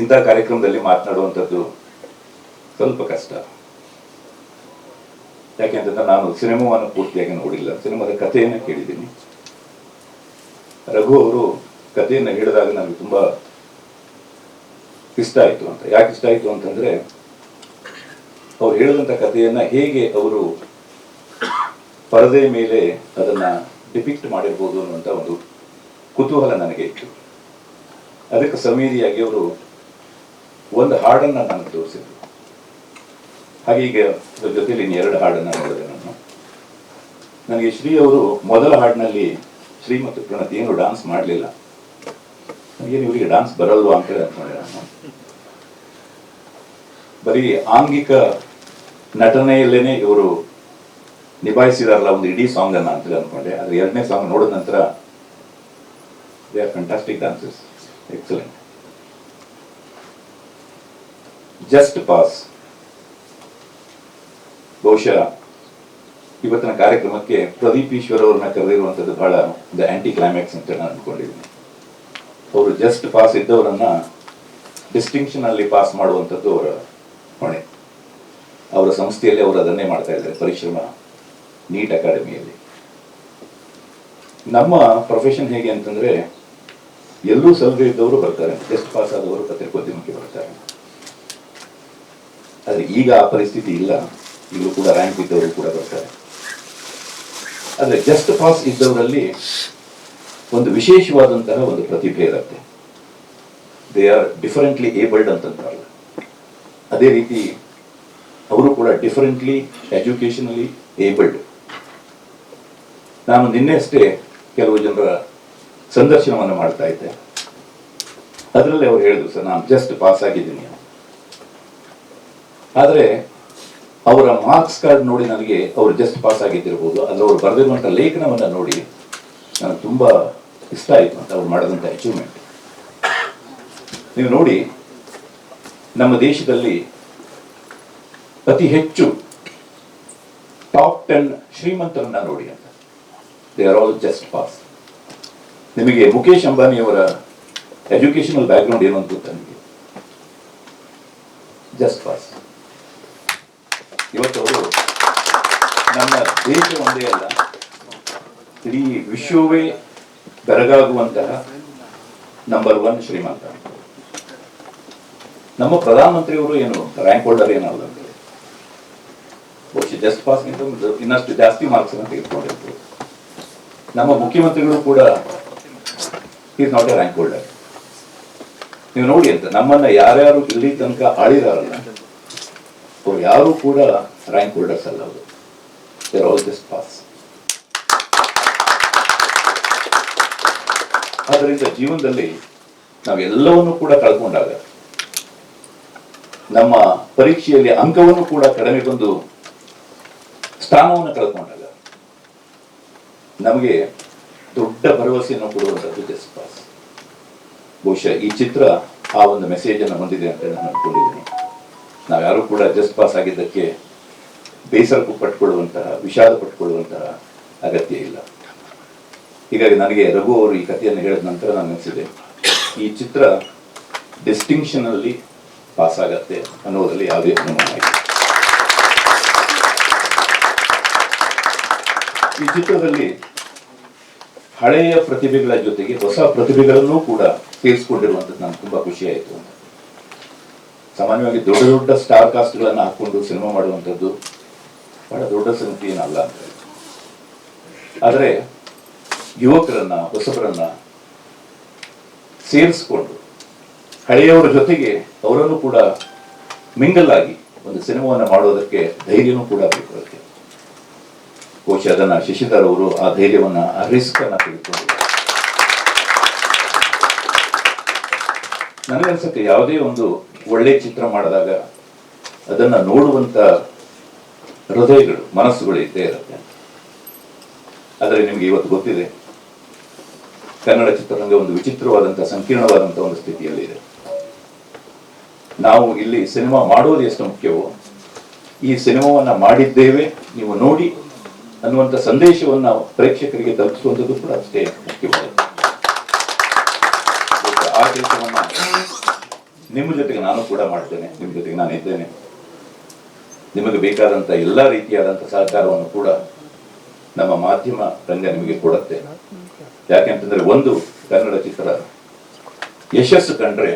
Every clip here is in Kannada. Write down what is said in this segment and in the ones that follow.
ಇಂಥ ಕಾರ್ಯಕ್ರಮದಲ್ಲಿ ಮಾತನಾಡುವಂಥದ್ದು ಸ್ವಲ್ಪ ಕಷ್ಟ. ಯಾಕೆಂತಂದ್ರೆ ನಾನು ಸಿನಿಮಾವನ್ನು ಪೂರ್ತಿಯಾಗಿ ನೋಡಿಲ್ಲ. ಸಿನಿಮಾದ ಕಥೆಯನ್ನು ಕೇಳಿದ್ದೀನಿ. ರಘು ಅವರು ಕಥೆಯನ್ನು ಹೇಳಿದಾಗ ನನಗೆ ತುಂಬ ಇಷ್ಟ ಆಯಿತು ಅಂತ. ಯಾಕೆ ಇಷ್ಟ ಆಯಿತು ಅಂತಂದ್ರೆ ಅವ್ರು ಹೇಳಿದಂಥ ಕಥೆಯನ್ನು ಹೇಗೆ ಅವರು ಪರದೆ ಮೇಲೆ ಅದನ್ನ ಡಿಪಿಕ್ಟ್ ಮಾಡಿರ್ಬೋದು ಅನ್ನುವಂಥ ಒಂದು ಕುತೂಹಲ ನನಗೆ ಇತ್ತು. ಅದಕ್ಕೆ ಸಮೀರಿಯಾಗಿ ಅವರು ಒಂದು ಹಾಡನ್ನು ನಾನು ತೋರಿಸಿದ್ರು ಹಾಗೆ ಈಗ ಜೊತೆಯಲ್ಲಿ ಇನ್ನು ಎರಡು ಹಾಡನ್ನು ನೋಡಿದೆ ನಾನು. ನನಗೆ ಶ್ರೀ ಅವರು ಮೊದಲ ಹಾಡಿನಲ್ಲಿ ಶ್ರೀ ಮತ್ತು ಪ್ರಣತಿ ಏನು ಡಾನ್ಸ್ ಮಾಡಲಿಲ್ಲ. ನನಗೇನು ಇವರಿಗೆ ಡಾನ್ಸ್ ಬರಲ್ವಾ ಅಂತ ಹೇಳಿ ನಾನು. ಬರೀ ಆಂಗಿಕ ನಟನೆಯಲ್ಲೇನೆ ಇವರು ನಿಭಾಯಿಸಿದಾರಲ್ಲ ಒಂದು ಇಡೀ ಸಾಂಗ್ ಅನ್ನ ಅಂತ ಅನ್ಕೊಂಡೆ. ಆದ್ರೆ ಎರಡನೇ ಸಾಂಗ್ ನೋಡಿದ ನಂತರ they are fantastic dances excellent just pass ಬಹುಶಃ ಇವತ್ತಿನ ಕಾರ್ಯಕ್ರಮಕ್ಕೆ ಪ್ರದೀಪ್ ಈಶ್ವರ್ ಅವ್ರನ್ನ ಕರೆದಿರುವಂಥದ್ದು ಬಹಳ ದ ಆಂಟಿ ಕ್ಲೈಮ್ಯಾಕ್ಸ್ ಅಂತ ನಾನು ಅನ್ಕೊಂಡಿದ್ದೀನಿ ಅವರು ಜಸ್ಟ್ ಪಾಸ್ ಇದ್ದವರನ್ನ ಡಿಸ್ಟಿಂಕ್ಷನ್ ಅಲ್ಲಿ ಪಾಸ್ ಮಾಡುವಂಥದ್ದು ಅವರ ಹೊಣೆ. ಅವರ ಸಂಸ್ಥೆಯಲ್ಲಿ ಅವರು ಅದನ್ನೇ ಮಾಡ್ತಾ ಇದ್ದಾರೆ, ಪರಿಶ್ರಮ ನೀಟ್ ಅಕಾಡೆಮಿಯಲ್ಲಿ ನಮ್ಮ ಪ್ರೊಫೆಷನ್ ಹೇಗೆ ಅಂತಂದ್ರೆ ಎಲ್ಲರೂ ಸಲಹೆ ಇದ್ದವರು ಬರ್ತಾರೆ. ಜಸ್ಟ್ ಪಾಸ್ ಆದವರು ಪತ್ರಿಕೋದ್ಯಮಕ್ಕೆ ಬರ್ತಾರೆ. ಆದ್ರೆ ಈಗ ಆ ಪರಿಸ್ಥಿತಿ ಇಲ್ಲ. ಈಗಲೂ ಕೂಡ ರ್ಯಾಂಕ್ ಇದ್ದವರು ಕೂಡ ಬರ್ತಾರೆ. ಆದರೆ ಜಸ್ಟ್ ಪಾಸ್ ಇದ್ದವರಲ್ಲಿ ಒಂದು ವಿಶೇಷವಾದಂತಹ ಒಂದು ಪ್ರತಿಭೆ ಇರುತ್ತೆ. ದೇ ಆರ್ ಡಿಫರೆಂಟ್ಲಿ ಏಬಲ್ಡ್ ಅಂತಂತಾರಲ್ಲ ಅದೇ ರೀತಿ ಅವರು ಕೂಡ ಡಿಫರೆಂಟ್ಲಿ ಎಜುಕೇಶನಲಿ ಏಬಲ್ಡ್ ನಾನು ನಿನ್ನೆ ಅಷ್ಟೇ ಕೆಲವು ಜನರ ಸಂದರ್ಶನವನ್ನು ಮಾಡ್ತಾ ಇದ್ದೆ. ಅದರಲ್ಲಿ ಅವ್ರು ಹೇಳಿದ್ರು, ಸರ್, ನಾನು ಜಸ್ಟ್ ಪಾಸ್ ಆಗಿದ್ದೀನಿ ಆದರೆ ಅವರ ಮಾರ್ಕ್ಸ್ ಕಾರ್ಡ್ ನೋಡಿ ನನಗೆ ಅವರು ಜಸ್ಟ್ ಪಾಸ್ ಆಗಿದ್ದಿರ್ಬೋದು, ಅಂದ್ರೆ ಅವರು ಬರೆದಿರುವಂಥ ಲೇಖನವನ್ನು ನೋಡಿ ನನಗೆ ತುಂಬ ಇಷ್ಟ ಆಯಿತು ಅಂತ ಅವ್ರು ಮಾಡಿದಂಥ ಅಚೀವ್ಮೆಂಟ್ ನೀವು ನೋಡಿ, ನಮ್ಮ ದೇಶದಲ್ಲಿ ಅತಿ ಹೆಚ್ಚು ಟಾಪ್ ಟೆನ್ ಶ್ರೀಮಂತರನ್ನ ನೋಡಿ ಅಂತ. They are all just pass ನಿಮಗೆ ಮುಖೇಶ್ ಅಂಬಾನಿಯವರ ಎಜುಕೇಶನಲ್ ಬ್ಯಾಕ್ಗ್ರೌಂಡ್ ಏನು ಅಂತ ನಿಮಗೆ? ಜಸ್ಟ್ ಪಾಸ್ ಇವತ್ತು ಅವರು ನಮ್ಮ ದೇಶ ಒಂದೇ ಅಲ್ಲ, ಇಡೀ ವಿಶ್ವವೇ ಬೆರಗಾಗುವಂತಹ ನಂಬರ್ ಒನ್ ಶ್ರೀಮಂತ. ನಮ್ಮ ಪ್ರಧಾನಮಂತ್ರಿಯವರು ಏನು ರ್ಯಾಂಕ್ ಹೋಲ್ಡರ್ ಏನಲ್ಲ. ಬಹುಶಃ ಜಸ್ಟ್ ಒಂದು ಇನ್ನಷ್ಟು ಜಾಸ್ತಿ ಮಾರ್ಕ್ಸ್ ಅನ್ನು ತೆಗೆದುಕೊಂಡಿರ್ತಾರೆ ನಮ್ಮ ಮುಖ್ಯಮಂತ್ರಿಗಳು ಕೂಡ is not a rank holder ನೀವು ನೋಡಿ ಅಂತ, ನಮ್ಮನ್ನ ಯಾರ್ಯಾರು ಇಲ್ಲಿ ತನಕ ಆಳಿದಾರಲ್ಲ ಅವ್ರು ಯಾರು ಕೂಡ ರ್ಯಾಂಕ್ ಹೋಲ್ಡರ್ಸ್ ಅಲ್ಲ ಅವರು. ದೇರ್ ಆಲ್ ಜಸ್ಟ್ ಪಾಸ್ ಆದ್ದರಿಂದ ಜೀವನದಲ್ಲಿ ನಾವೆಲ್ಲವನ್ನು ಕೂಡ ಕಳ್ಕೊಂಡಾಗ ನಮ್ಮ ಪರೀಕ್ಷೆಯಲ್ಲಿ ಅಂಕವನ್ನು ಕೂಡ ಕಡಿಮೆ ಬಂದು ಸ್ಥಾನವನ್ನು ಕಳ್ಕೊಂಡಾಗ ನಮಗೆ ದೊಡ್ಡ ಭರವಸೆಯನ್ನು ಕೊಡುವಂಥದ್ದು ಜಸ್ಟ್ ಪಾಸ್ ಬಹುಶಃ ಈ ಚಿತ್ರ ಆ ಒಂದು ಮೆಸೇಜನ್ನು ಹೊಂದಿದೆ ಅಂತ ನಾನು ಅನ್ಕೊಂಡಿದ್ದೀನಿ. ನಾವ್ಯಾರು ಕೂಡ ಜಸ್ಟ್ ಪಾಸ್ ಆಗಿದ್ದಕ್ಕೆ ಬೇಸರ ಪಟ್ಕೊಳ್ಳುವಂತಹ ವಿಷಾದ ಪಟ್ಕೊಳ್ಳುವಂತಹ ಅಗತ್ಯ ಇಲ್ಲ. ಹೀಗಾಗಿ ನನಗೆ ರಘು ಅವರು ಈ ಕಥೆಯನ್ನು ಹೇಳಿದ ನಂತರ ನಾನು ಅನಿಸಿದೆ ಈ ಚಿತ್ರ ಡಿಸ್ಟಿಂಕ್ಷನ್ ಅಲ್ಲಿ ಪಾಸ್ ಆಗತ್ತೆ ಅನ್ನೋದರಲ್ಲಿ ಯಾವುದೇ ಅನುಮಾನ ಇಲ್ಲ. ಈ ಚಿತ್ರದಲ್ಲಿ ಹಳೆಯ ಪ್ರತಿಭೆಗಳ ಜೊತೆಗೆ ಹೊಸ ಪ್ರತಿಭೆಗಳನ್ನೂ ಕೂಡ ಸೇರಿಸಿಕೊಂಡಿರುವಂಥದ್ದು ನಾನು ತುಂಬಾ ಖುಷಿ ಆಯಿತು ಅಂತ. ಸಾಮಾನ್ಯವಾಗಿ ದೊಡ್ಡ ದೊಡ್ಡ ಸ್ಟಾರ್ ಕಾಸ್ಟ್ಗಳನ್ನು ಹಾಕೊಂಡು ಸಿನಿಮಾ ಮಾಡುವಂಥದ್ದು ಬಹಳ ದೊಡ್ಡ ಸಂಗತಿ ಏನಲ್ಲ ಅಂತ ಆದರೆ ಯುವಕರನ್ನ, ಹೊಸಬರನ್ನ ಸೇರಿಸ್ಕೊಂಡು ಹಳೆಯವರ ಜೊತೆಗೆ ಅವರನ್ನು ಕೂಡ ಮಿಂಗಲ್ ಆಗಿ ಒಂದು ಸಿನಿಮಾವನ್ನು ಮಾಡೋದಕ್ಕೆ ಧೈರ್ಯನೂ ಕೂಡ ಬೇಕು ಅದಕ್ಕೆ. ಬಹುಶಃ ಅದನ್ನ ಶಶಿಧರ್ ಅವರು ಆ ಧೈರ್ಯವನ್ನ, ಆ ರಿಸ್ಕ್ ಅನ್ನ ಯಾವುದೇ ಒಂದು ಒಳ್ಳೆ ಚಿತ್ರ ಮಾಡಿದಾಗ ಅದನ್ನ ನೋಡುವಂತ ಹೃದಯಗಳು, ಮನಸ್ಸುಗಳು ಇದ್ದೇ ಇರುತ್ತೆ. ಆದರೆ ನಿಮ್ಗೆ ಇವತ್ತು ಗೊತ್ತಿದೆ, ಕನ್ನಡ ಚಿತ್ರರಂಗ ಒಂದು ವಿಚಿತ್ರವಾದಂತಹ ಸಂಕೀರ್ಣವಾದಂತಹ ಒಂದು ಸ್ಥಿತಿಯಲ್ಲಿದೆ ನಾವು ಇಲ್ಲಿ ಸಿನಿಮಾ ಮಾಡೋದು ಎಷ್ಟು ಮುಖ್ಯವೋ, ಈ ಸಿನಿಮಾವನ್ನ ಮಾಡಿದ್ದೇವೆ, ನೀವು ನೋಡಿ ಅನ್ನುವಂಥ ಸಂದೇಶವನ್ನ ಪ್ರೇಕ್ಷಕರಿಗೆ ತಲುಪಿಸುವಂಥದ್ದು ಕೂಡ ಅಷ್ಟೇ ಮುಖ್ಯವಾದ ನಿಮ್ಮ ಜೊತೆಗೆ ನಾನು ಕೂಡ ಮಾಡ್ತೇನೆ, ನಿಮ್ಮ ಜೊತೆಗೆ ನಾನು ಇದ್ದೇನೆ. ನಿಮಗೆ ಬೇಕಾದಂಥ ಎಲ್ಲ ರೀತಿಯಾದಂಥ ಸಹಕಾರವನ್ನು ಕೂಡ ನಮ್ಮ ಮಾಧ್ಯಮ ರಂಗ ನಿಮಗೆ ಕೊಡುತ್ತೆ. ಯಾಕೆಂತಂದ್ರೆ ಒಂದು ಕನ್ನಡ ಚಿತ್ರ ಯಶಸ್ಸು ಕಂಡ್ರೆ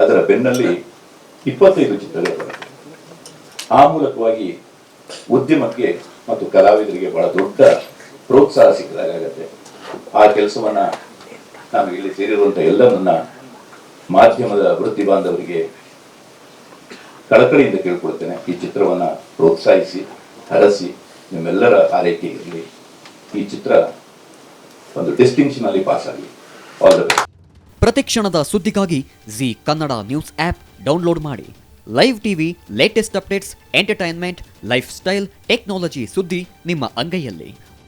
ಅದರ ಬೆನ್ನಲ್ಲಿ ಇಪ್ಪತ್ತೈದು ಚಿತ್ರಗಳು ಆ ಮೂಲಕವಾಗಿ ಉದ್ಯಮಕ್ಕೆ ಮತ್ತು ಕಲಾವಿದರಿಗೆ ಬಹಳ ದೊಡ್ಡ ಪ್ರೋತ್ಸಾಹ ಸಿಕ್ಕಿದಾಗತ್ತೆ ಆ ಕೆಲಸವನ್ನ ನಾನು ಇಲ್ಲಿ ಸೇರಿರುವಂತ ಎಲ್ಲ ನನ್ನ ಮಾಧ್ಯಮದ ವೃತ್ತಿ ಬಾಂಧವರಿಗೆ ಕಳಕಳಿಯಿಂದ ಕೇಳ್ಕೊಳ್ತೇನೆ ಈ ಚಿತ್ರವನ್ನ ಪ್ರೋತ್ಸಾಹಿಸಿ, ಹರಸಿ ನಿಮ್ಮೆಲ್ಲರ ಆರೈಕೆ ಇರಲಿ ಈ ಚಿತ್ರ ಒಂದು ಡಿಸ್ಟಿಂಕ್ಷನ್ ಅಲ್ಲಿ ಪಾಸ್ ಆಗಲಿ ಪ್ರತಿಕ್ಷಣದ ಸುದ್ದಿಗಾಗಿ Zee Kannada news app download ಮಾಡಿ. Live TV latest updates entertainment lifestyle technology ಸುದ್ದಿ ನಿಮ್ಮ ಅಂಗೈಯಲ್ಲಿ.